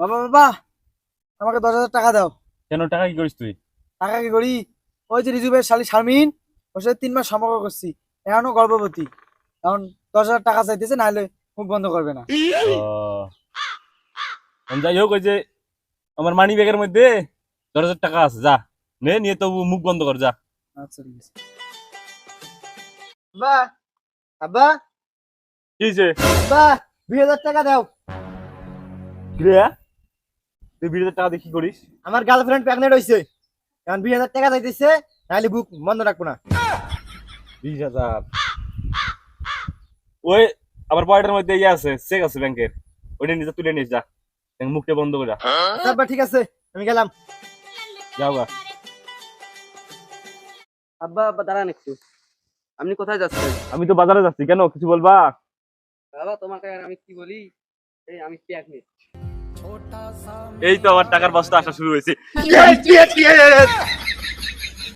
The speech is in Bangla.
বাবা বাবা আমাকে দশ হাজার টাকা দাও। কেন টাকা কি করিস তুই? টাকা কি করি? ওই যে রিজুবের শালি শারমিন ওর সাথে তিন মাস সম্পর্ক করছি। এখনও গর্ভবতী। এখন দশ হাজার টাকা চাইতেছে নাহলে মুখ বন্ধ করবে না। যাই হোক ওই যে আমার মানি ব্যাগের মধ্যে দশ হাজার টাকা আছে যা। নে নিয়ে তো মুখ বন্ধ কর যা। আচ্ছা ঠিক আছে। আব্বা আব্বা। কি হয়েছে আব্বা দুই হাজার টাকা দাও। তুই বিশ হাজার টাকা দিয়ে কি করিস? আমার গার্লফ্রেন্ড প্রেগনেন্ট হয়েছে এখন দুই হাজার টাকা নাহলে বুক বন্ধ রাখব না। বিশ হাজার। ওই আমার পকেটের মধ্যে ইয়ে আছে চেক আছে ব্যাংকের। ওইটা নিজে তুলে নিস যা। মুখটা বন্ধ করে যা। আচ্ছা ঠিক আছে আমি গেলাম। যাও গা। আব্বা আব্বা দাঁড়ান একটু। আপনি কোথায় যাচ্ছেন? আমি তো বাজারে যাচ্ছি কেন? কিছু বলবা? বাবা তোমাকে আর আমি কি বলি? এই আমি প্যাক এই তো আমার টাকার বস্তা আসা শুরু হয়েছে।